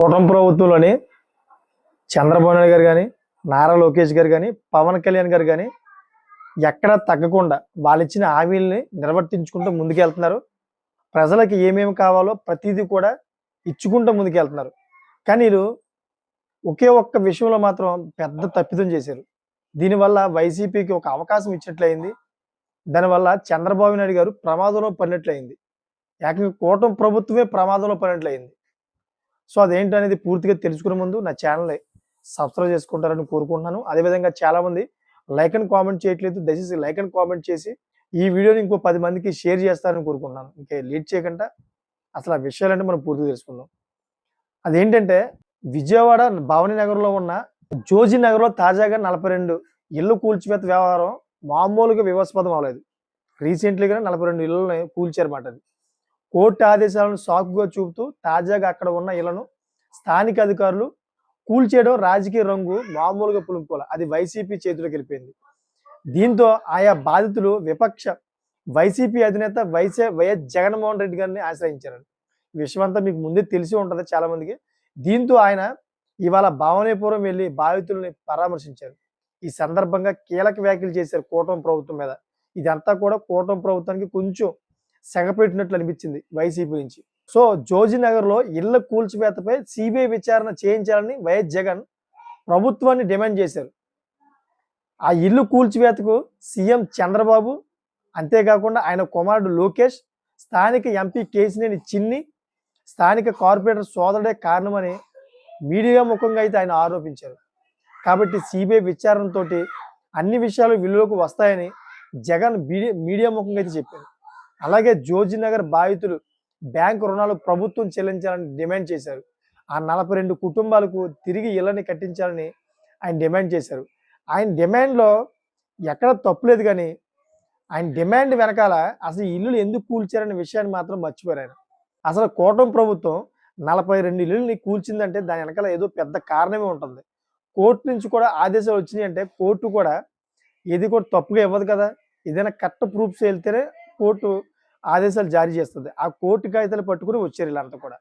కూటమి ప్రభుత్వంలోని చంద్రబాబు నాయుడు గారు కానీ నారా లోకేష్ గారు కానీ పవన్ కళ్యాణ్ గారు కానీ ఎక్కడ తగ్గకుండా వాళ్ళు ఇచ్చిన హామీలని నిర్వర్తించుకుంటూ ముందుకెళ్తున్నారు. ప్రజలకు ఏమేమి కావాలో ప్రతిదీ కూడా ఇచ్చుకుంటూ ముందుకెళ్తున్నారు. కానీ వీళ్ళు ఒకే ఒక్క విషయంలో మాత్రం పెద్ద తప్పిదం చేశారు. దీనివల్ల వైసీపీకి ఒక అవకాశం ఇచ్చినట్లయింది. దానివల్ల చంద్రబాబు నాయుడు గారు ప్రమాదంలో పడినట్లయింది. ఏకంగా కూటమి ప్రభుత్వమే ప్రమాదంలో పడినట్లయింది. సో అదేంటనేది పూర్తిగా తెలుసుకునే ముందు నా ఛానల్ సబ్స్క్రైబ్ చేసుకుంటారని కోరుకుంటున్నాను. అదేవిధంగా చాలా మంది లైక్ అండ్ కామెంట్ చేయట్లేదు. దయచేసి లైక్ అండ్ కామెంట్ చేసి ఈ వీడియోని ఇంకో పది మందికి షేర్ చేస్తారని కోరుకుంటున్నాను. ఇంకా లీడ్ చేయకుండా అసలు ఆ విషయాలన్నీ మనం పూర్తిగా తెలుసుకుందాం. అదేంటంటే విజయవాడ భావని నగర్లో ఉన్న జోజీ నగర్లో తాజాగా నలభై రెండు ఇల్లు కూల్చివేత వ్యవహారం మామూలుగా వివాస్పదం అవ్వలేదు. రీసెంట్లీగా నలభై రెండు ఇళ్ళని కూల్చారన్నమాట అది. కోర్టు ఆదేశాలను సాకుగా చూపుతూ తాజాగా అక్కడ ఉన్న ఇళ్ళను స్థానిక అధికారులు కూల్చేయడం రాజకీయ రంగు మామూలుగా పులుపుకోవాలి అది వైసీపీ చేతిలోకి వెళ్ళిపోయింది. దీంతో ఆయా బాధితులు విపక్ష వైసీపీ అధినేత వైసే వైఎస్ జగన్మోహన్ రెడ్డి గారిని ఆశ్రయించారు విషయమంతా విషయం అంతా మీకు ముందే తెలిసి ఉంటుంది చాలా మందికి దీంతో ఆయన ఇవాళ భావనేపురం వెళ్ళి బాధితుల్ని పరామర్శించారు. ఈ సందర్భంగా కీలక వ్యాఖ్యలు చేశారు కూటమి ప్రభుత్వం మీద. ఇదంతా కూడా కూటమి ప్రభుత్వానికి కొంచెం సెగపెట్టినట్లు అనిపించింది వైసీపీ నుంచి. సో జోజినగర్లో ఇళ్ళ కూల్చివేతపై సిబిఐ విచారణ చేయించాలని వైఎస్ జగన్ ప్రభుత్వాన్ని డిమాండ్ చేశారు. ఆ ఇల్లు కూల్చివేతకు సీఎం చంద్రబాబు అంతేకాకుండా ఆయన కుమారుడు లోకేష్ స్థానిక ఎంపీ కేసినేని చిన్ని స్థానిక కార్పొరేటర్ సోదరుడే కారణమని మీడియా ముఖంగా అయితే ఆయన ఆరోపించారు. కాబట్టి సిబిఐ విచారణతోటి అన్ని విషయాలు విలువలోకి వస్తాయని జగన్ మీడియా మీడియా ముఖంగా అయితే చెప్పారు. అలాగే జోజీనగర్ బాధితులు బ్యాంకు రుణాలు ప్రభుత్వం చెల్లించాలని డిమాండ్ చేశారు. ఆ నలభై రెండు కుటుంబాలకు తిరిగి ఇళ్ళని కట్టించాలని ఆయన డిమాండ్ చేశారు. ఆయన డిమాండ్లో ఎక్కడ తప్పులేదు కానీ ఆయన డిమాండ్ వెనకాల అసలు ఇల్లులు ఎందుకు కూల్చారనే విషయాన్ని మాత్రం మర్చిపోయారు ఆయన. అసలు కూటమి ప్రభుత్వం నలభై రెండు ఇల్లుని కూల్చిందంటే దాని వెనకాల ఏదో పెద్ద కారణమే ఉంటుంది. కోర్టు నుంచి కూడా ఆదేశాలు వచ్చినాయి అంటే కోర్టు కూడా ఇది కూడా తప్పుగా ఇవ్వదు కదా. ఏదైనా కరెక్ట్ ప్రూఫ్స్ వెళ్తేనే కోర్టు ఆదేశాలు జారీ చేస్తుంది. ఆ కోర్టు కాగితాలు పట్టుకుని వచ్చారు వీళ్ళంతా కూడా.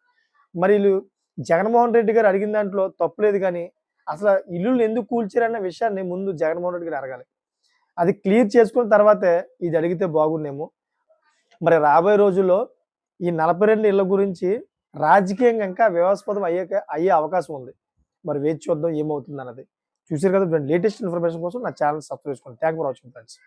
మరి వీళ్ళు జగన్మోహన్ రెడ్డి గారు అడిగిన దాంట్లో తప్పులేదు కానీ అసలు ఇల్లులు ఎందుకు కూల్చారన్న విషయాన్ని ముందు జగన్మోహన్ రెడ్డి గారు అడగాలి. అది క్లియర్ చేసుకున్న తర్వాతే ఇది అడిగితే బాగుండేమో. మరి రాబోయే రోజుల్లో ఈ నలభై రెండు ఇళ్ళ గురించి రాజకీయంగా ఇంకా వివాదాస్పదం అయ్యే అయ్యే అవకాశం ఉంది. మరి వేచి చూద్దాం ఏమవుతుంది అన్నది చూసారు కదా లేటెస్ట్ ఇన్ఫర్మేషన్ కోసం నా ఛానల్ సబ్స్క్రైబ్ చేసుకోండి. Thank for watching friends.